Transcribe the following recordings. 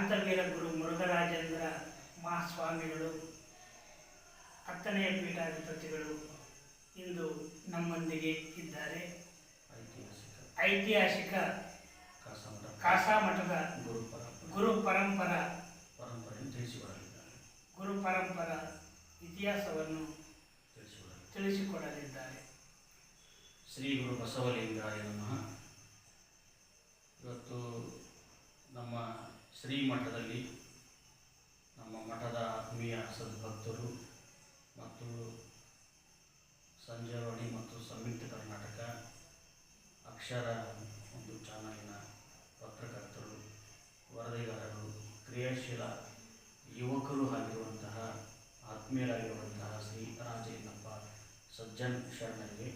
ಶಾಂತವೀರ ಗುರು ಮುರುಘರಾಜೇಂದ್ರ ಮಹಾಸ್ವಾಮಿಗಳು ಹತ್ತನೆಯ ಪೀಠಾಧಿಪತಿಗಳು ಇಂದು ನಮ್ಮೊಂದಿಗೆ ಇದ್ದಾರೆ. ಐತಿಹಾಸಿಕ ಐತಿಹಾಸಿಕ ಕಾಸಮಠ ಕಾಸಾಮಠದ ಗುರು ಪರಂಪರೆ ಗುರು ಪರಂಪರ ಪರಂಪರೆಯನ್ನು ತಿಳಿಸಿಕೊಡಲಿದ್ದಾರೆ. ಗುರು ಪರಂಪರ ಇತಿಹಾಸವನ್ನು ತಿಳಿಸಿಕೊಡಲಿದ್ದಾರೆ. ತಿಳಿಸಿಕೊಡಲಿದ್ದಾರೆ. ಶ್ರೀ ಗುರು ಬಸವಲಿಂಗಾಯ ನಮಃ. ಶ್ರೀ ಮಠದಲ್ಲಿ ನಮ್ಮ ಮಠದ ಆತ್ಮೀಯ ಸದ್ಭಕ್ತರು ಮತ್ತು ಸಂಜಯವಾಣಿ ಮತ್ತು ಸಂಯುಕ್ತ ಕರ್ನಾಟಕ ಅಕ್ಷರ ಒಂದು ಚಾನಲಿನ ಪತ್ರಕರ್ತರು, ವರದಿಗಾರರು, ಕ್ರಿಯಾಶೀಲ ಯುವಕರು ಆಗಿರುವಂತಹ, ಆತ್ಮೀಯರಾಗಿರುವಂತಹ ಶ್ರೀ ರಾಜೇಂದ್ರಪ್ಪ ಸಜ್ಜನ್ ಶರಣರಿಗೆ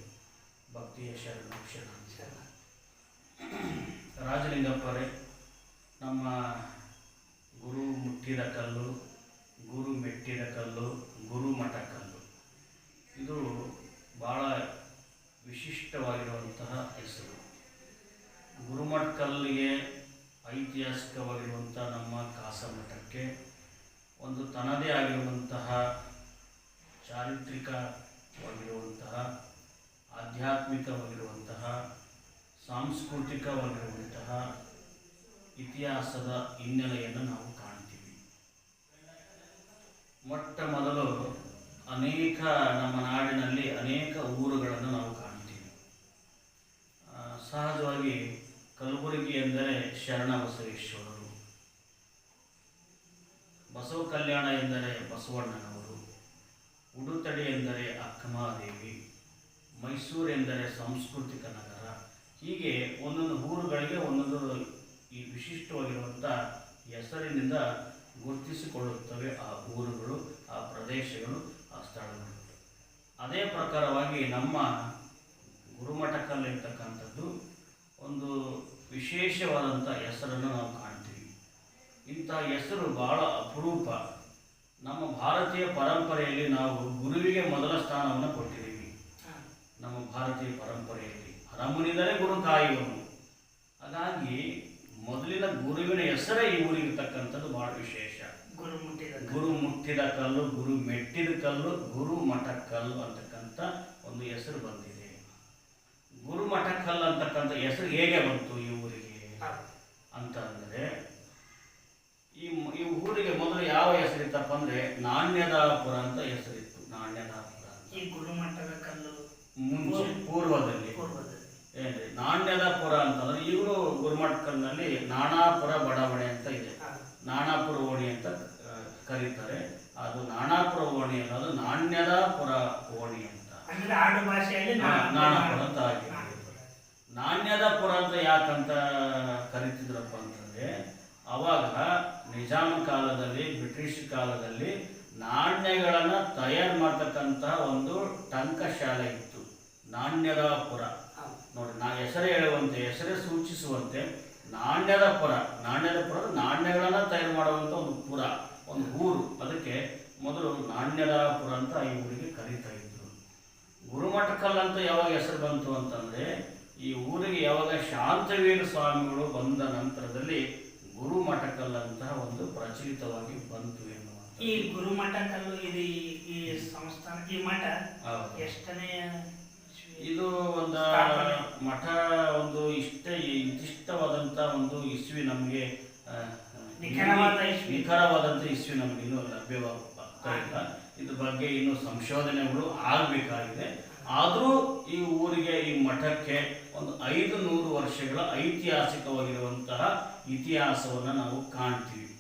ಭಕ್ತಿಯ ಶರಣ ಶರಣ ರಾಜಲಿಂಗಪ್ಪರೇ ನಮ್ಮ ಗುರು ಮುಟ್ಟಿದ ಕಲ್ಲು ಗುರು ಮೆಟ್ಟಿದ ಕಲ್ಲು ಗುರು ಮಠ ಕಲ್ಲು ಇದು ಭಾಳ ವಿಶಿಷ್ಟವಾಗಿರುವಂತಹ ಹೆಸರು ಗುರುಮಠ ಕಲ್ಲಿಗೆ ಐತಿಹಾಸಿಕವಾಗಿರುವಂಥ ನಮ್ಮ ಕಾಸಮಠಕ್ಕೆ ಒಂದು ತನ್ನದೇ ಆಗಿರುವಂತಹ ಚಾರಿತ್ರಿಕವಾಗಿರುವಂತಹ, ಆಧ್ಯಾತ್ಮಿಕವಾಗಿರುವಂತಹ, ಸಾಂಸ್ಕೃತಿಕವಾಗಿರುವಂತಹ ಇತಿಹಾಸದ ಹಿನ್ನೆಲೆಯನ್ನು ನಾವು ಕಾಣ್ತೀವಿ. ಮೊಟ್ಟ ಮೊದಲು ಅನೇಕ ನಮ್ಮ ನಾಡಿನಲ್ಲಿ ಅನೇಕ ಊರುಗಳನ್ನು ನಾವು ಕಾಣ್ತೀವಿ. ಸಹಜವಾಗಿ ಕಲಬುರಗಿ ಎಂದರೆ ಶರಣ ಬಸವ ಕಲ್ಯಾಣ ಎಂದರೆ ಬಸವಣ್ಣನವರು. ಉಡುತಡೆ ಎಂದರೆ ಅಕ್ಕಮಹಾದೇವಿ, ಮೈಸೂರು ಎಂದರೆ ಸಾಂಸ್ಕೃತಿಕ ನಗರ. ಹೀಗೆ ಒಂದೊಂದು ಊರುಗಳಿಗೆ ಒಂದೊಂದು ಈ ವಿಶಿಷ್ಟವಾಗಿರುವಂಥ ಹೆಸರಿನಿಂದ ಗುರುತಿಸಿಕೊಳ್ಳುತ್ತವೆ ಆ ಊರುಗಳು, ಆ ಪ್ರದೇಶಗಳು, ಆ ಸ್ಥಳಗಳು. ಅದೇ ಪ್ರಕಾರವಾಗಿ ನಮ್ಮ ಗುರುಮಠಕ್ಕಲ್ಲಿರ್ತಕ್ಕಂಥದ್ದು ಒಂದು ವಿಶೇಷವಾದಂಥ ಹೆಸರನ್ನು ನಾವು ಕಾಣ್ತೀವಿ. ಇಂಥ ಹೆಸರು ಭಾಳ ಅಪರೂಪ. ನಮ್ಮ ಭಾರತೀಯ ಪರಂಪರೆಯಲ್ಲಿ ನಾವು ಗುರುವಿಗೆ ಮೊದಲ ಸ್ಥಾನವನ್ನು ಕೊಟ್ಟಿದ್ದೀವಿ. ನಮ್ಮ ಭಾರತೀಯ ಪರಂಪರೆಯಲ್ಲಿ ರಮನಿದರೆ ಗುರು ತಾಯಿಯವನು ಹಾಗಾಗಿ ಮೊದಲಿನ ಗುರುವಿನ ಹೆಸರೇ ಈ ಊರಿಗಿರ್ತಕ್ಕಂಥದ್ದು ಬಹಳ ವಿಶೇಷ. ಗುರು ಮುಟ್ಟಿದ ಗುರು ಮುಟ್ಟಿದ ಕಲ್ಲು ಗುರು ಮೆಟ್ಟಿದ ಕಲ್ಲು ಗುರು ಮಠ ಕಲ್ಲು ಅಂತಕ್ಕಂಥ ಒಂದು ಹೆಸರು ಬಂದಿದೆ. ಗುರು ಮಠ ಕಲ್ಲು ಅಂತಕ್ಕಂಥ ಹೆಸರು ಹೇಗೆ ಬಂತು ಈ ಊರಿಗೆ. ಅಂತ ಅಂದರೆ ಈ ಈ ಊರಿಗೆ ಮೊದಲು ಯಾವ ಹೆಸರಿತ್ತಪ್ಪ ಅಂದ್ರೆ ನಾಣ್ಯದಾಪುರ ಅಂತ ಹೆಸರಿತ್ತು ನಾಣ್ಯದಾಪುರ. ಈ ಗುರುಮಠದ ಕಲ್ಲು ಮುಂಚೆ ಪೂರ್ವದಲ್ಲಿ ಏನ್ರಿ ನಾಣ್ಯದಾಪುರ ಅಂತಂದ್ರೆ ಈಗಲೂ ಗುರುಮಠಕಲ್ನಲ್ಲಿ ನಾಣಾಪುರ ಬಡಾವಣೆ ಅಂತ ಇದೆ. ನಾಣಾಪುರ ಓಣಿ ಅಂತ ಕರೀತಾರೆ ಅದು ನಾಣಾಪುರ ಓಣಿ ಅನ್ನೋದು ನಾಣ್ಯದಾಪುರ ಓಣಿ ಅಂತ ಆಡು ಭಾಷೆಯಲ್ಲಿ ನಾಣಾಪುರ ಅಂತ ಆಗಿದೆ. ನಾಣ್ಯದಾಪುರ ಅಂತ ಯಾಕಂತ ಕರಿತಿದ್ರಪ್ಪ ಅಂತಂದ್ರೆ ಅವಾಗ ನಿಜಾಮ ಕಾಲದಲ್ಲಿ, ಬ್ರಿಟಿಷ್ ಕಾಲದಲ್ಲಿ ನಾಣ್ಯಗಳನ್ನು ತಯಾರು ಮಾಡ್ತಕ್ಕಂತಹ ಒಂದು ಟಂಕಶಾಲೆ ಇತ್ತು ನಾಣ್ಯದ ಪುರ ನೋಡಿ ನಾ ಹೆಸರೇ ಹೇಳುವಂತೆ, ಹೆಸರೇ ಸೂಚಿಸುವಂತೆ ನಾಣ್ಯದ ಪುರ ನಾಣ್ಯದ ಪುರ ನಾಣ್ಯಗಳನ್ನ ತಯಾರು ಮಾಡುವಂಥ ಒಂದು ಪುರ, ಒಂದು ಊರು. ಅದಕ್ಕೆ ಮೊದಲು ನಾಣ್ಯದ ಪುರ ಅಂತ ಈ ಊರಿಗೆ ಕರೀತಾ ಇದ್ರು. ಗುರುಮಠಕಲ್ ಅಂತ ಯಾವಾಗ ಹೆಸರು ಬಂತು ಅಂತಂದ್ರೆ, ಈ ಊರಿಗೆ ಯಾವಾಗ ಶಾಂತವೀರ ಸ್ವಾಮಿಗಳು ಬಂದ ನಂತರದಲ್ಲಿ ಗುರುಮಠಕಲ್ ಮಠಕಲ್ಲಂತಹ ಒಂದು ಪ್ರಚಲಿತವಾಗಿ ಬಂತು ಎನ್ನುವ ಈ ಗುರು ಮಠಕಲ್ಲು ಇದು ಈ- ಈ ಸಂಸ್ಥಾನ ಈ ಮಠ ಹೌದು. ಎಷ್ಟನೆಯ ಇದು ಒಂದು ಸ್ಥಾಪನೆ. ಮಠ ಒಂದು ಇಷ್ಟ ಇದಿಷ್ಟವಾದಂತ ಒಂದು ಇಸ್ವಿ ನಮಗೆ ನಿಖರವಾದ ಇಸ್ವಿ. ನಿಖರವಾದಂತ ಇಸ್ವಿ ನಮ್ಗೆ ಇನ್ನೂ ಲಭ್ಯವಾಗ್ತಾ ಇಲ್ಲ ಇದ್ರ ಬಗ್ಗೆ ಇನ್ನು ಸಂಶೋಧನೆಗಳು ಆಗಬೇಕಾಗಿದೆ ಆದರೂ ಈ ಊರಿಗೆ, ಈ ಮಠಕ್ಕೆ ಒಂದು ಐದು ನೂರು ವರ್ಷಗಳ ಐತಿಹಾಸಿಕವಾಗಿರುವಂತಹ ಇತಿಹಾಸವನ್ನು ನಾವು ಕಾಣ್ತೀವಿ.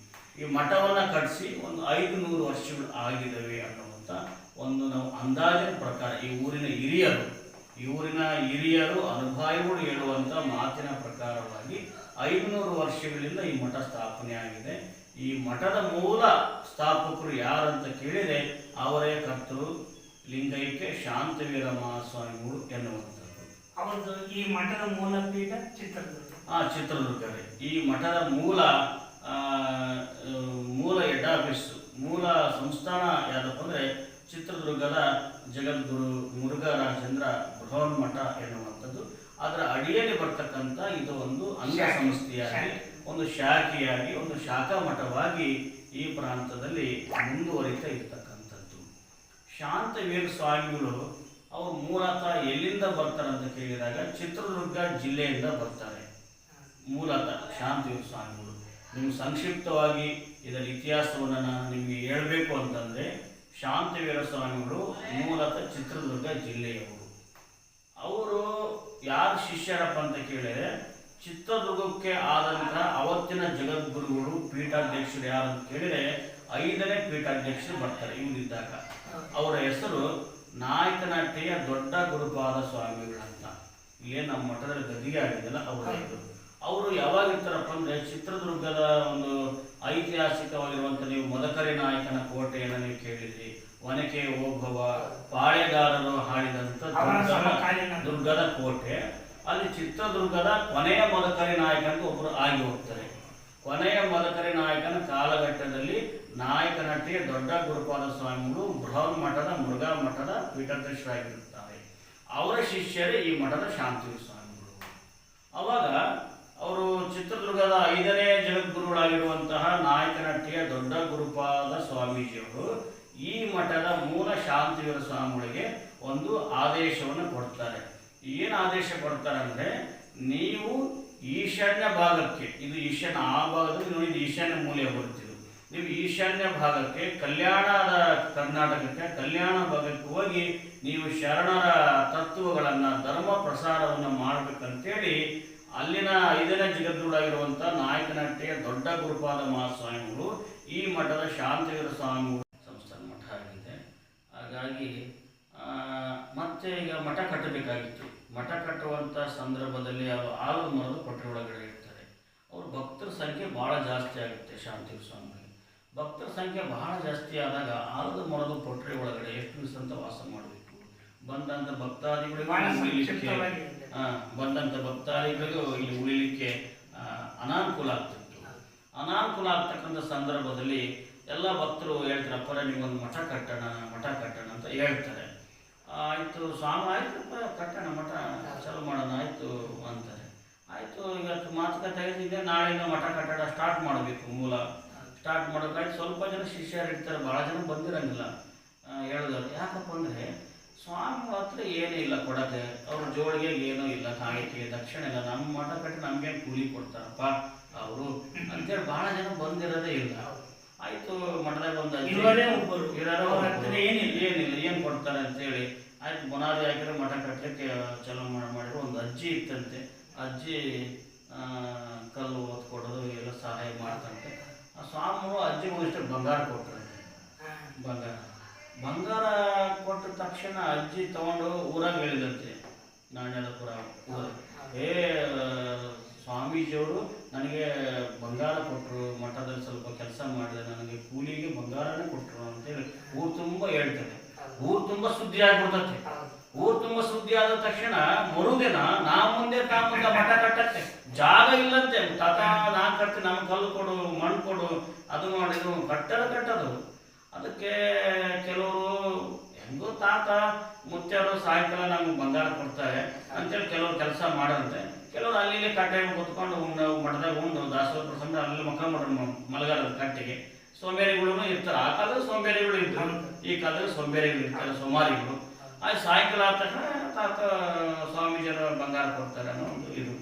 ಈ ಮಠವನ್ನು ಕಟ್ಟಿಸಿ ಒಂದು ಐದು ನೂರು ವರ್ಷಗಳು ಆಗಿದ್ದಾವೆ ಅನ್ನುವಂಥ ಒಂದು ನಾವು ಅಂದಾಜಿನ ಪ್ರಕಾರ ಈ ಊರಿನ ಹಿರಿಯರು, ಈ ಊರಿನ ಹಿರಿಯರು ಅನುಭಾವಿಗಳು ಹೇಳುವಂಥ ಮಾತಿನ ಪ್ರಕಾರವಾಗಿ ಐದುನೂರು ವರ್ಷಗಳಿಂದ ಈ ಮಠ ಸ್ಥಾಪನೆ ಆಗಿದೆ. ಈ ಮಠದ ಮೂಲ ಸ್ಥಾಪಕರು ಯಾರಂತ ಕೇಳಿದರೆ ಅವರೇ ಕರ್ತರು ಲಿಂಗೈಕ್ಯ ಶಾಂತವೀರ ಮಹಾಸ್ವಾಮಿಗಳು ಎನ್ನುವಂಥದ್ದು. ಅವರದ್ದು ಈ ಮಠದ ಮೂಲ ಪೀಠ ಚಿತ್ರದುರ್ಗ. ಆ ಚಿತ್ರದುರ್ಗವೇ. ಈ ಮಠದ ಮೂಲ ಮೂಲ ಹೆಡ್ ಆಫೀಸ್ ಮೂಲ ಸಂಸ್ಥಾನ ಯಾವುದಪ್ಪ ಅಂದರೆ ಚಿತ್ರದುರ್ಗದ ಜಗದ್ಗುರು ಮುರುಘರಾಜೇಂದ್ರ ಬೃಹನ್ ಮಠ ಎನ್ನುವಂಥದ್ದು. ಅದರ ಅಡಿಯಲ್ಲಿ ಬರ್ತಕ್ಕಂಥ ಇದು ಒಂದು ಅಂಗಸಂಸ್ಥೆಯಾಗಿ ಒಂದು ಶಾಖೆಯಾಗಿ ಒಂದು ಶಾಖಾ ಮಠವಾಗಿ ಈ ಪ್ರಾಂತದಲ್ಲಿ ಮುಂದುವರಿತಾ ಇರ್ತಕ್ಕಂಥದ್ದು ಶಾಂತವೀರ ಸ್ವಾಮಿಗಳು ಅವರು ಮೂಲತಃ ಎಲ್ಲಿಂದ ಬರ್ತಾರೆ ಅಂತ ಕೇಳಿದಾಗ ಚಿತ್ರದುರ್ಗ ಜಿಲ್ಲೆಯಿಂದ ಬರ್ತಾರೆ. ಮೂಲತಃ ಶಾಂತವೀರ ಸ್ವಾಮಿಗಳು. ನಿಮ್ಗೆ ಸಂಕ್ಷಿಪ್ತವಾಗಿ ಇದರ ಇತಿಹಾಸವನ್ನು ನಾನು ನಿಮಗೆ ಹೇಳಬೇಕು ಅಂತಂದರೆ ಶಾಂತವೀರ ಸ್ವಾಮಿಗಳು ಮೂಲತಃ ಚಿತ್ರದುರ್ಗ ಜಿಲ್ಲೆಯವರು. ಅವರು ಯಾರು ಶಿಷ್ಯರಪ್ಪ ಅಂತ ಕೇಳಿದ್ರೆ ಚಿತ್ರದುರ್ಗಕ್ಕೆ ಆದಂತಹ ಅವತ್ತಿನ ಜಗದ್ಗುರುಗಳು ಪೀಠಾಧ್ಯಕ್ಷರು ಯಾರು ಅಂತ ಕೇಳಿದ್ರೆ ಐದನೇ ಪೀಠಾಧ್ಯಕ್ಷರು ಬರ್ತಾರೆ ಇವರಿದ್ದಾಗ. ಅವರ ಹೆಸರು ನಾಯಕನಹಟ್ಟಿಯ ದೊಡ್ಡ ಗುರುಪಾದ ಸ್ವಾಮಿಗಳಂತ. ಇಲ್ಲೇ ನಮ್ಮ ಮಠದಲ್ಲಿ ಗದಿಗೆ ಆಗಿದೆಯಲ್ಲ ಅವರ ಹೆಸರು. ಅವರು ಯಾವಾಗ ಇರ್ತಾರಪ್ಪ ಅಂದ್ರೆ ಚಿತ್ರದುರ್ಗದ ಒಂದು ಐತಿಹಾಸಿಕವಾಗಿರುವಂತ ನೀವು ಮದಕರಿ ನಾಯಕನ ಕೋಟೆಯನ್ನು ನೀವು ಕೇಳಿದ್ರಿ. ಒನಕೆ ಓಭವ ಪಾಳೆಗಾರರು ಹಾಡಿದಂತ ಸಮಕಾಲೀನ ದುರ್ಗದ ಕೋಟೆ. ಅಲ್ಲಿ ಚಿತ್ರದುರ್ಗದ ಕೊನೆಯ ಮದಕರಿ ನಾಯಕ ಅಂತ ಒಬ್ಬರು ಆಗಿ ಹೋಗ್ತಾರೆ. ಕೊನೆಯ ಮದಕರಿ ನಾಯಕನ ಕಾಲಘಟ್ಟದಲ್ಲಿ ನಾಯಕನಟ್ಟಿಯ ದೊಡ್ಡ ಗುರುಪಾದ ಸ್ವಾಮಿಗಳು ಬೃಹನ್ ಮಠದ, ಮುರುಘಾ ಮಠದ ಪೀಠಾಧ್ಯಕ್ಷರಾಗಿರುತ್ತಾರೆ. ಅವರ ಶಿಷ್ಯರೇ ಈ ಮಠದ ಶಾಂತಿ ಸ್ವಾಮಿಗಳು. ಅವಾಗ ಅವರು ಚಿತ್ರದುರ್ಗದ ಐದನೇ ಜಗದ್ಗುರುಗಳಾಗಿರುವಂತಹ ನಾಯಕನಟ್ಟಿಯ ದೊಡ್ಡ ಗುರುಪಾದ ಸ್ವಾಮೀಜಿಯವರು ಈ ಮಠದ ಮೂಲ ಶಾಂತಿವೀರ ಸ್ವಾಮಿಗಳಿಗೆ ಒಂದು ಆದೇಶವನ್ನು ಕೊಡ್ತಾರೆ. ಏನು ಆದೇಶ ಕೊಡ್ತಾರೆ ಅಂದ್ರೆ ನೀವು ಈಶಾನ್ಯ ಭಾಗಕ್ಕೆ, ಇದು ಈಶಾನ್ಯ ಆ ಭಾಗದಲ್ಲಿ ನೋಡಿ ಇದು ಈಶಾನ್ಯ ಮೂಲೆ ಬರುತ್ತಿದ್ದು ನೀವು ಈಶಾನ್ಯ ಭಾಗಕ್ಕೆ, ಕಲ್ಯಾಣದ ಕರ್ನಾಟಕಕ್ಕೆ, ಕಲ್ಯಾಣ ಭಾಗಕ್ಕೆ ಹೋಗಿ ನೀವು ಶರಣರ ತತ್ವಗಳನ್ನು, ಧರ್ಮ ಪ್ರಸಾರವನ್ನು ಮಾಡಬೇಕಂತೇಳಿ ಅಲ್ಲಿನ ಐದನೇ ಜಗದ್ದುಡಾಗಿರುವಂಥ ನಾಯಕನಟ್ಟೆಯ ದೊಡ್ಡ ಗುರುಪಾದ ಮಹಾಸ್ವಾಮಿಗಳು ಈ ಮಠದ ಶಾಂತಿವೀರ ಸ್ವಾಮಿಗಳು ಸಂಸ್ಥಾನ ಮಠ ಆಗಿದೆ. ಹಾಗಾಗಿ ಮತ್ತೆ ಈಗ ಮಠ ಕಟ್ಟಬೇಕಾಗಿತ್ತು. ಮಠ ಕಟ್ಟುವಂಥ ಸಂದರ್ಭದಲ್ಲಿ ಅವರು ಆಲದ ಮರದ ಕೊಟ್ಟರೆ ಒಳಗಡೆ ಇರ್ತಾರೆ. ಅವ್ರ ಭಕ್ತರ ಸಂಖ್ಯೆ ಭಾಳ ಜಾಸ್ತಿ ಆಗುತ್ತೆ ಶಾಂತಿ ಸ್ವಾಮಿ ಭಕ್ತರ ಸಂಖ್ಯೆ ಬಹಳ ಜಾಸ್ತಿ ಆದಾಗ ಆಲದ ಮರದ ಪೊಟ್ರಿ ಒಳಗಡೆ ಎಷ್ಟು ದಿವಸ ಅಂತ ವಾಸ ಮಾಡಬೇಕು? ಬಂದಂಥ ಭಕ್ತಾದಿಗಳಿಗೆ ಬಂದಂಥ ಭಕ್ತಾದಿಗಳಿಗೂ ಇಲ್ಲಿ ಉಳಿಲಿಕ್ಕೆ ಅನಾನುಕೂಲ ಆಗ್ತಿತ್ತು. ಅನಾನುಕೂಲ ಆಗ್ತಕ್ಕಂಥ ಸಂದರ್ಭದಲ್ಲಿ ಎಲ್ಲ ಭಕ್ತರು ಹೇಳ್ತಾರಪ್ಪ ನೀವೊಂದು ಮಠ ಕಟ್ಟಣ ಮಠ ಕಟ್ಟೋಣ ಅಂತ ಹೇಳ್ತಾರೆ. ಆಯಿತು ಸ್ವಾಮಿ ಆಯಿತು ಕಟ್ಟೋಣ ಮಠ ಚಾಲು ಮಾಡೋಣ ಆಯಿತು ಅಂತಾರೆ. ಆಯಿತು ಇವತ್ತು ಮಾತುಕತೆ ಆಗಿದ್ದೆ ನಾಳೆಯಿಂದ ಮಠ ಕಟ್ಟಡ ಸ್ಟಾರ್ಟ್ ಮಾಡಬೇಕು ಮೂಲ. ಸ್ಟಾರ್ಟ್ ಮಾಡೋಕ್ಕಾಯ್ತು ಸ್ವಲ್ಪ ಜನ ಶಿಷ್ಯರು ಇರ್ತಾರೆ ಭಾಳ ಜನ ಬಂದಿರಂಗಿಲ್ಲ ಹೇಳೋದ್ರು ಯಾಕಪ್ಪ ಅಂದರೆ ಸ್ವಾಮಿ ಮಾತ್ರ ಏನೂ ಇಲ್ಲ ಕೊಡದೆ ಅವ್ರ ಜೋಳಿಗೆ ಏನೂ ಇಲ್ಲ ಕಾಣಿಕೆ ದಕ್ಷಿಣ ಇಲ್ಲ ನಮ್ಮ ಮಠ ಕಟ್ಟಿ ನಮಗೇನು ಕೂಲಿ ಕೊಡ್ತಾರಪ್ಪ ಅವರು ಅಂತೇಳಿ ಭಾಳ ಜನ ಬಂದಿರೋದೇ ಇಲ್ಲ. ಆಯ್ತು ಮಠದಾಗ ಬಂದಾಗ. ಇರೋರೇ ಏನಿಲ್ಲ. ಏನಿಲ್ಲ ಏನು ಕೊಡ್ತಾರೆ ಅಂತೇಳಿ. ಆಯ್ತು ಬುನಾದಿ ಹಾಕಿದ್ರೆ ಮಠ ಕಟ್ಟಲಿಕ್ಕೆ ಚಲೋ ಮಾಡಿ, ಮಾಡಿದ್ರು. ಒಂದು ಅಜ್ಜಿ ಇತ್ತಂತೆ. ಅಜ್ಜಿ ಕಲ್ಲು ಓದ್ಕೊಡೋದು ಎಲ್ಲ ಸಹಾಯ ಮಾಡ್ತಂತೆ. ಆ ಸ್ವಾಮಿಗಳು ಅಜ್ಜಿಗೆ ಒಂದಿಷ್ಟು ಬಂಗಾರ ಕೊಟ್ರಂತೆ ಹಾ. ಬಂಗಾರ. ಬಂಗಾರ ಕೊಟ್ಟ ತಕ್ಷಣ ಅಜ್ಜಿ ತಗೊಂಡು ಊರಾಗ ಹೇಳಿದಂತೆ. ನಾಣ್ಯದಪುರ ಊರ. ಏ ಸ್ವಾಮೀಜಿಯವರು ನನಗೆ ಬಂಗಾರ ಕೊಟ್ಟರು ಮಠದಲ್ಲಿ ಸ್ವಲ್ಪ ಕೆಲಸ ಮಾಡಿದೆ. ನನಗೆ ಕೂಲಿಗೆ ಬಂಗಾರನೇ ಕೊಟ್ಟರು ಅಂತೇಳಿ ಊರು ತುಂಬ ಹೇಳ್ತಾರೆ. ಊರು ತುಂಬಾ ಸುದ್ದಿ ಆಗ್ಬಿಡ್ತತೆ. ಊರು ತುಂಬ ಸುದ್ದಿ ಆದ ತಕ್ಷಣ ಮರುದಿನ ನಾ ಮುಂದೆ ತಾ ಮುಂದೆ ಮಠ ಕಟ್ಟತ್ತೆ. ಜಾಗ ಇಲ್ಲಂತೆ. ತಾತ ನಾ ಕಟ್ತೀನಿ ನಮ್ಗೆ ಕಲ್ಲು ಕೊಡು ಮಣ್ಣು ಕೊಡು ಅದು ಮಾಡಿದು ಕಟ್ಟದ ಕಟ್ಟದು. ಅದಕ್ಕೆ ಕೆಲವರು ಹೆಂಗೋ ತಾತ ಮುತ್ಯಾರು ಸಾಯಂಕಾಲ ನಮ್ಗೆ ಬಂಗಾರ ಕೊಡ್ತಾರೆ ಅಂತೇಳಿ ಕೆಲವರು ಕೆಲಸ ಮಾಡಂತೆ ಕೆಲವರು ಅಲ್ಲಿ ಕಟ್ಟೆ ಕುತ್ಕೊಂಡು ಉಂಡು ಮಠದಾಗ ಉಂಡು ದಾಸೋಹ ಪ್ರಸಂಗ ಅಲ್ಲಿ ಮಕ್ಕ ಮಾಡ್ರು ಮಲಗಾರದ ಕಟ್ಟೆಗೆ. ಸೋಂಬೇರಿಗಳು ಇರ್ತಾರೆ. ಆ ಕಾಲದ ಸೋಂಬೇರಿಗಳು ಇದ್ರು. ಈ ಕಾಲದಲ್ಲಿ ಸೋಂಬೇರಿಗಳು ಇರ್ತಾರೆ ಸೋಮಾರಿಗಳು. ಆ ಸಾಯಂಕಾಲ ಆದ ತಕ್ಷಣ ತಾತ ಸ್ವಾಮೀಜಿಯರ ಬಂಗಾರ ಕೊಡ್ತಾರೆ ಅನ್ನೋ ಒಂದು ಇದು.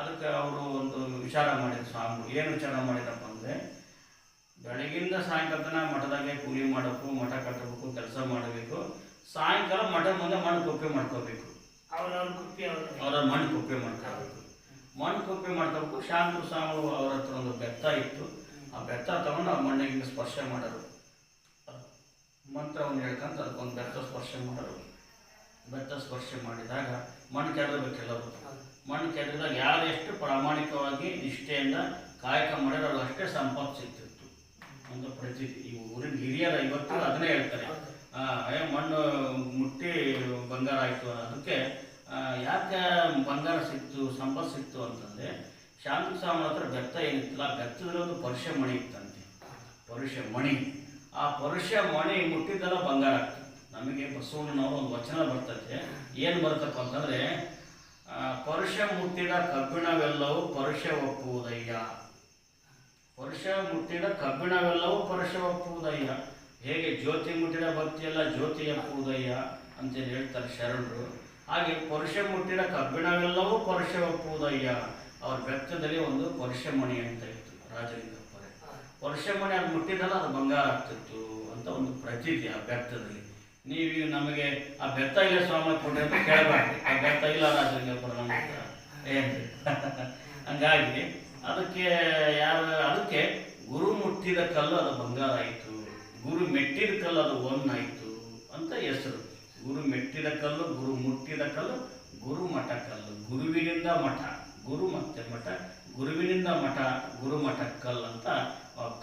ಅದಕ್ಕೆ ಅವರು ಒಂದು ವಿಚಾರ ಮಾಡಿದ್ರು ಸ್ವಾಮಿಗಳು. ಏನು ವಿಚಾರ ಮಾಡಿದ್ರಪ್ಪ ಅಂದರೆ ಬೆಳಗಿಂದ ಸಾಯಂಕಾಲ ತನಕ ಮಠದಾಗೆ ಕೂಲಿ ಮಾಡಬೇಕು ಮಠ ಕಟ್ಟಬೇಕು ಕೆಲಸ ಮಾಡಬೇಕು. ಸಾಯಂಕಾಲ ಮಠ ಮುಂದೆ ಮಣ್ಣು ಕೊಪ್ಪೆ ಮಾಡ್ಕೋಬೇಕು. ಅವ್ರವ್ರ ಕುಪ್ಪಿ ಅವ್ರ ಅವರ ಮಣ್ಣು ಕೊಪ್ಪೆ ಮಾಡ್ಕೋಬೇಕು. ಮಣ್ಣು ಕೊಪ್ಪೆ ಮಾಡ್ಕೋಬೇಕು. ಶಾಂತ ಸ್ವಾಮಿಗಳು ಅವ್ರ ಹತ್ರ ಒಂದು ಬೆತ್ತ ಇತ್ತು. ಆ ಬೆತ್ತ ತಗೊಂಡು ಆ ಮಣ್ಣಿಗೆ ಸ್ಪರ್ಶ ಮಾಡೋರು. ಮಂತ್ರವನ್ನು ಹೇಳ್ಕೊಂತ ಅದಕ್ಕೊಂದು ಬೆತ್ತ ಸ್ಪರ್ಶ ಮಾಡೋರು. ಬೆತ್ತ ಸ್ಪರ್ಶ ಮಾಡಿದಾಗ ಮಣ್ಣು ಕೆಡಬೇಕೆಲ್ಲರು ಮಣ್ಣು ಕೆಡದಾಗ ಯಾರು ಎಷ್ಟು ಪ್ರಾಮಾಣಿಕವಾಗಿ ನಿಷ್ಠೆಯಿಂದ ಕಾಯಕ ಅವ್ರಿಗೆ ಅಷ್ಟೇ ಸಂಪತ್ತು ಸಿಗ್ತಿತ್ತು. ಒಂದು ಪ್ರತೀತಿ ಈ ಊರಿನ ಹಿರಿಯರ ಇವತ್ತು ಅದನ್ನೇ ಹೇಳ್ತಾರೆ. ಏ, ಮಣ್ಣು ಮುಟ್ಟಿ ಬಂಗಾರ ಆಯಿತು. ಅದಕ್ಕೆ ಯಾಕೆ ಬಂಗಾರ ಸಿಕ್ತು ಸಂಪತ್ತು ಸಿಕ್ತು ಅಂತಂದರೆ ಶಾಂತಿ ಸ್ವಾಮಿ ಹತ್ರ ಬೆತ್ತ ಏನಿತ್ತಲ್ಲ ಗತ್ತದಲ್ಲಿ ಒಂದು ಪರುಷ ಮಣಿ ಇತ್ತಂತೆ. ಪರುಷ ಮಣಿ. ಆ ಪರುಷ ಮಣಿ ಮುಟ್ಟಿದ್ದೆಲ್ಲ ಬಂಗಾರ ಆಗ್ತದೆ ನಮಗೆ ಬಸವಣ್ಣನವರು ಒಂದು ವಚನ ಬರ್ತದೆ. ಏನು ಬರ್ತಪ್ಪ ಅಂತಂದರೆ ಪರುಷ ಮುಟ್ಟಿದ ಕಬ್ಬಿಣವೆಲ್ಲವೂ ಪರುಷ ಒಪ್ಪುವುದಯ್ಯ. ಪರುಷ ಮುಟ್ಟಿದ ಕಬ್ಬಿಣವೆಲ್ಲವೂ ಪರುಷ ಒಪ್ಪುವುದಯ್ಯ. ಹೇಗೆ ಜ್ಯೋತಿ ಮುಟ್ಟಿದ ಭಕ್ತಿಯೆಲ್ಲ ಜ್ಯೋತಿ ಒಪ್ಪುವುದಯ್ಯ ಅಂತೇಳಿ ಹೇಳ್ತಾರೆ ಶರಣರು. ಹಾಗೆ ಪರುಷ ಮುಟ್ಟಿದ ಕಬ್ಬಿಣವೆಲ್ಲವೂ ಪರುಷ ಒಪ್ಪುವುದಯ್ಯ. ಅವ್ರ ಬೆತ್ತದಲ್ಲಿ ಒಂದು ವರ್ಷಮಣಿ ಅಂತ ಇತ್ತು ರಾಜಲಿಂಗಪ್ಪರೆ ವರ್ಷಮಣಿ ಅದು ಮುಟ್ಟಿದಲ್ಲ ಅದು ಬಂಗಾರ ಆಗ್ತಿತ್ತು ಅಂತ ಒಂದು ಪ್ರತೀತಿ ಆ ಬೆತ್ತದಲ್ಲಿ ನೀವು ನಮಗೆ ಆ ಬೆತ್ತ ಇಲ್ಲ ಸ್ವಾಮಿ ಕೊಟ್ಟೆ ಅಂತ ಕೇಳಬಾರ್ದು. ಆ ಬೆತ್ತ ಇಲ್ಲ ರಾಜಲಿಂಗಪ್ಪರ ನಮ್ಮ ಹತ್ರ. ಏನ್ರಿ ಹಂಗಾಗಿ ಅದಕ್ಕೆ ಯಾರು ಅದಕ್ಕೆ ಗುರು ಮುಟ್ಟಿದ ಕಲ್ಲು ಅದು ಬಂಗಾರ ಆಯಿತು. ಗುರು ಮೆಟ್ಟಿದ ಕಲ್ಲು ಅದು ಒನ್ನಾಯಿತು ಅಂತ ಹೆಸರು. ಗುರು ಮೆಟ್ಟಿದ ಕಲ್ಲು ಗುರು ಮುಟ್ಟಿದ ಕಲ್ಲು ಗುರು ಮಠ ಕಲ್ಲು. ಗುರುವಿನಿಂದ ಮಠ. ಗುರು ಮತ್ತೆ ಮಠ, ಗುರುವಿನಿಂದ ಮಠ, ಗುರು ಮಠ ಕಲ್ಲು ಅಂತ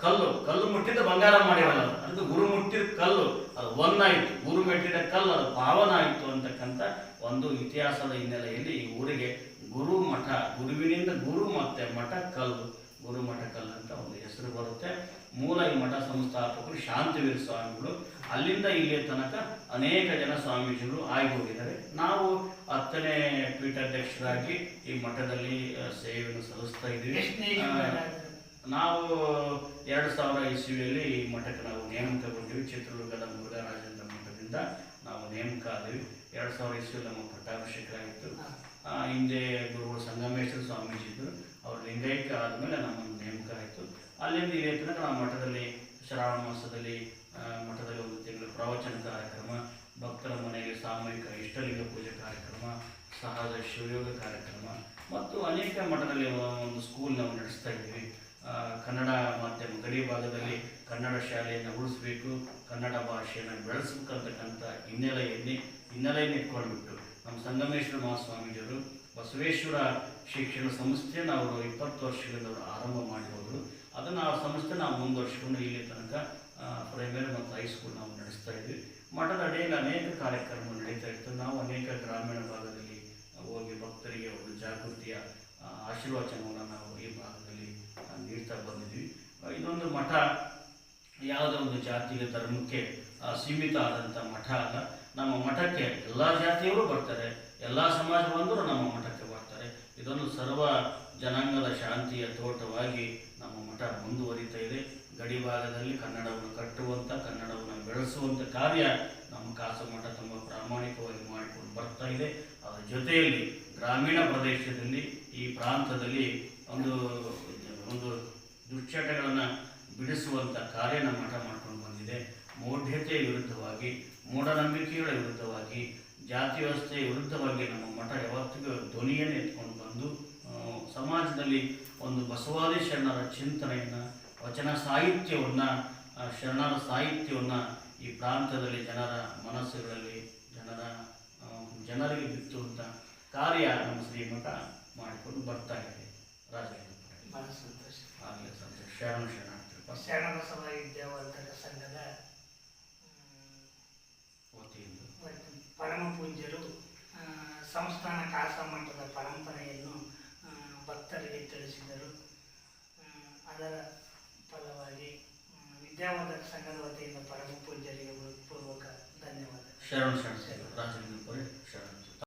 ಕಲ್ಲು ಕಲ್ಲು ಮುಟ್ಟಿದ ಬಂಗಾರ ಅದು. ಅದು ಗುರು ಮುಟ್ಟಿದ ಕಲ್ಲು, ಅದು ಒಂದಾಯಿತು ಗುರು ಮೆಟ್ಟಿದ ಕಲ್ಲು, ಅದು ಪಾವನ ಆಯಿತು ಅಂತಕ್ಕಂಥ ಒಂದು ಇತಿಹಾಸದ ಹಿನ್ನೆಲೆಯಲ್ಲಿ ಈ ಊರಿಗೆ ಗುರು ಮಠ, ಗುರುವಿನಿಂದ ಗುರು ಮತ್ತೆ ಮಠ ಕಲ್ಲು ಗುರು ಮಠಕಲ್ ಅಂತ ಒಂದು ಹೆಸರು ಬರುತ್ತೆ. ಮೂಲ ಈ ಮಠ ಸಂಸ್ಥಾಪಕರು ಶಾಂತಿವೀರ ಸ್ವಾಮಿಗಳು. ಅಲ್ಲಿಂದ ಇಲ್ಲಿಯ ತನಕ ಅನೇಕ ಜನ ಸ್ವಾಮೀಜಿಗಳು ಆಗಿ ಹೋಗಿದ್ದಾರೆ ನಾವು ಹತ್ತನೇ ಪೀಠಾಧ್ಯಕ್ಷರಾಗಿ ಈ ಮಠದಲ್ಲಿ ಸೇವೆಯನ್ನು ಸಲ್ಲಿಸ್ತಾ ಇದ್ದೀವಿ. ನಾವು ಎರಡು ಸಾವಿರ ಇಸ್ವಿಯಲ್ಲಿ ಈ ಮಠಕ್ಕೆ ನಾವು ನೇಮಕಗೊಂಡಿವಿ. ಚಿತ್ರದುರ್ಗದ ಮುರುಘರಾಜೇಂದ್ರ ಮಠದಿಂದ ನಾವು ನೇಮಕ ಆದೀವಿ. ಎರಡು ಸಾವಿರ ಇಸ್ವಿಯಲ್ಲಿ ನಮ್ಮ ಪಟ್ಟಾಭಿಷೇಕ ಆಯಿತು ಹಿಂದೆ ಗುರುಗಳು ಸಂಗಮೇಶ್ವರ ಸ್ವಾಮೀಜಿ ಇದ್ದರು ಅವರು ಲಿಂಗೈಕ್ಯ ಆದಮೇಲೆ ನಮ್ಮನ್ನು ನೇಮಕ ಆಯಿತು. ಅಲ್ಲಿಂದ ಇಲ್ಲಿ ತನಕ ನಾವು ಮಠದಲ್ಲಿ, ಶ್ರಾವಣ ಮಾಸದಲ್ಲಿ ಮಠದಲ್ಲಿ ಒಂದು ತಿಂಗಳು ಪ್ರವಚನ ಕಾರ್ಯಕ್ರಮ, ಭಕ್ತರ ಮನೆಗೆ ಸಾಮೂಹಿಕ ಇಷ್ಟಲಿಂಗ ಪೂಜೆ ಕಾರ್ಯಕ್ರಮ, ಸಹಜ ಶಿವಯೋಗ ಕಾರ್ಯಕ್ರಮ, ಮತ್ತು ಅನೇಕ ಮಠದಲ್ಲಿ ಒಂದು ಸ್ಕೂಲ್ ನಾವು ನಡೆಸ್ತಾ ಇದ್ದೀವಿ. ಕನ್ನಡ ಮಾಧ್ಯಮ, ಗಡಿ ಭಾಗದಲ್ಲಿ ಕನ್ನಡ ಶಾಲೆಯನ್ನು ಉಳಿಸ್ಬೇಕು, ಕನ್ನಡ ಭಾಷೆಯನ್ನು ಬೆಳೆಸ್ಬೇಕಂತಕ್ಕಂಥ ಹಿನ್ನೆಲೆಯಲ್ಲಿ, ಹಿನ್ನೆಲೆಯನ್ನು ಇಟ್ಕೊಂಡ್ಬಿಟ್ಟು, ನಮ್ಮ ಸಂಗಮೇಶ್ವರ ಮಹಾಸ್ವಾಮೀಜಿಯವರು ಬಸವೇಶ್ವರ ಶಿಕ್ಷಣ ಸಂಸ್ಥೆಯನ್ನು ಅವರು ಇಪ್ಪತ್ತು ವರ್ಷಗಳಿಂದ ಅವರು ಆರಂಭ ಮಾಡಿ ಅದನ್ನು ಆ ಸಂಸ್ಥೆ ನಾವು ಮುಂದುವರ್ಸ್ಕೊಂಡು ಇಲ್ಲಿ ತನಕ ಪ್ರೈಮರಿ ಮತ್ತು ಹೈಸ್ಕೂಲ್ ನಾವು ನಡೆಸ್ತಾ ಇದ್ವಿ. ಮಠದ ಅಡಿಯಲ್ಲಿ ಅನೇಕ ಕಾರ್ಯಕ್ರಮ ನಡೀತಾ ಇತ್ತು. ನಾವು ಅನೇಕ ಗ್ರಾಮೀಣ ಭಾಗದಲ್ಲಿ ಹೋಗಿ ಭಕ್ತರಿಗೆ ಒಂದು ಜಾಗೃತಿಯ ಆಶೀರ್ವಚನವನ್ನು ನಾವು ಈ ಭಾಗದಲ್ಲಿ ನೀಡ್ತಾ ಬಂದಿದ್ವಿ. ಇನ್ನೊಂದು ಮಠ, ಯಾವುದೋ ಒಂದು ಜಾತಿಗೆ ಧರ್ಮಕ್ಕೆ ಸೀಮಿತ ಆದಂಥ ಮಠ ಅಲ್ಲ. ನಮ್ಮ ಮಠಕ್ಕೆ ಎಲ್ಲ ಜಾತಿಯವರು ಬರ್ತಾರೆ. ಎಲ್ಲ ಸಮಾಜ ಬಂದರೂ ನಮ್ಮ ಮಠಕ್ಕೆ ಬರ್ತಾರೆ. ಇದೊಂದು ಸರ್ವ ಜನಾಂಗದ ಶಾಂತಿಯ ತೋಟವಾಗಿ ನಮ್ಮ ಮಠ ಮುಂದುವರಿತಾ ಇದೆ. ಗಡಿ ಭಾಗದಲ್ಲಿ ಕನ್ನಡವನ್ನು ಕಟ್ಟುವಂಥ ಕನ್ನಡವನ್ನು ಬೆಳೆಸುವಂಥ ಕಾರ್ಯ ನಮ್ಮ ಕಾಸು ಮಠ ತುಂಬ ಪ್ರಾಮಾಣಿಕವಾಗಿ ಮಾಡಿಕೊಂಡು ಬರ್ತಾ ಇದೆ. ಅದರ ಜೊತೆಯಲ್ಲಿ ಗ್ರಾಮೀಣ ಪ್ರದೇಶದಲ್ಲಿ ಈ ಪ್ರಾಂತದಲ್ಲಿ ಒಂದು ಒಂದು ದುಶ್ಚಟಗಳನ್ನು ಬಿಡಿಸುವಂಥ ಕಾರ್ಯ ನಮ್ಮ ಮಠ ಮಾಡ್ಕೊಂಡು ಬಂದಿದೆ. ಮೌಢ್ಯತೆಯ ವಿರುದ್ಧವಾಗಿ, ಮೂಢನಂಬಿಕೆಗಳ ವಿರುದ್ಧವಾಗಿ ಜಾತಿ ವ್ಯವಸ್ಥೆಯ ವಿರುದ್ಧವಾಗಿ ನಮ್ಮ ಮಠ ಯಾವತ್ತಿಗೂ ಧ್ವನಿಯನ್ನು ಎತ್ಕೊಂಡು ಬಂದು ಸಮಾಜದಲ್ಲಿ ಒಂದು ಬಸವಾದಿ ಶರಣರ ಚಿಂತನೆಯನ್ನು ವಚನ ಸಾಹಿತ್ಯವನ್ನು ಶರಣರ ಸಾಹಿತ್ಯವನ್ನು ಈ ಪ್ರಾಂತದಲ್ಲಿ ಜನರ ಮನಸ್ಸುಗಳಲ್ಲಿ ಜನರ ಜನರಿಗೆ ಬಿತ್ತುವಂಥ ಕಾರ್ಯ ನಮ್ಮ ಶ್ರೀಮಠ ಮಾಡಿಕೊಂಡು ಬರ್ತಾ ಇದೆ. ರಾಜಕೀಯ ಬಹಳ ಸಂತೋಷ. ಆಗಲಿ ಸಂತೋಷ. ಶರಣ ಸಮಯ ಅಂತ ವಿದ್ಯಾವರ್ಧಕ ಸಂಘದ ಮ್, ವತಿಯಿಂದ ಮತ್ತು ಪರಮ ಪೂಜ್ಯರು ಸಂಸ್ಥಾನ ಕಾಸ ಪರಂಪರೆಯನ್ನು ಭಕ್ತರಿಗೆ ತಿಳಿಸಿದರು. ಅದರ ಫಲವಾಗಿ ವಿದ್ಯಾವರ್ಧಕ ಸಂಘದ ವತಿಯಿಂದ ಪರಮ ಪೂಜ್ಯರಿಗೆ ಪೂರ್ವಕ ಧನ್ಯವಾದ. ಶರಣ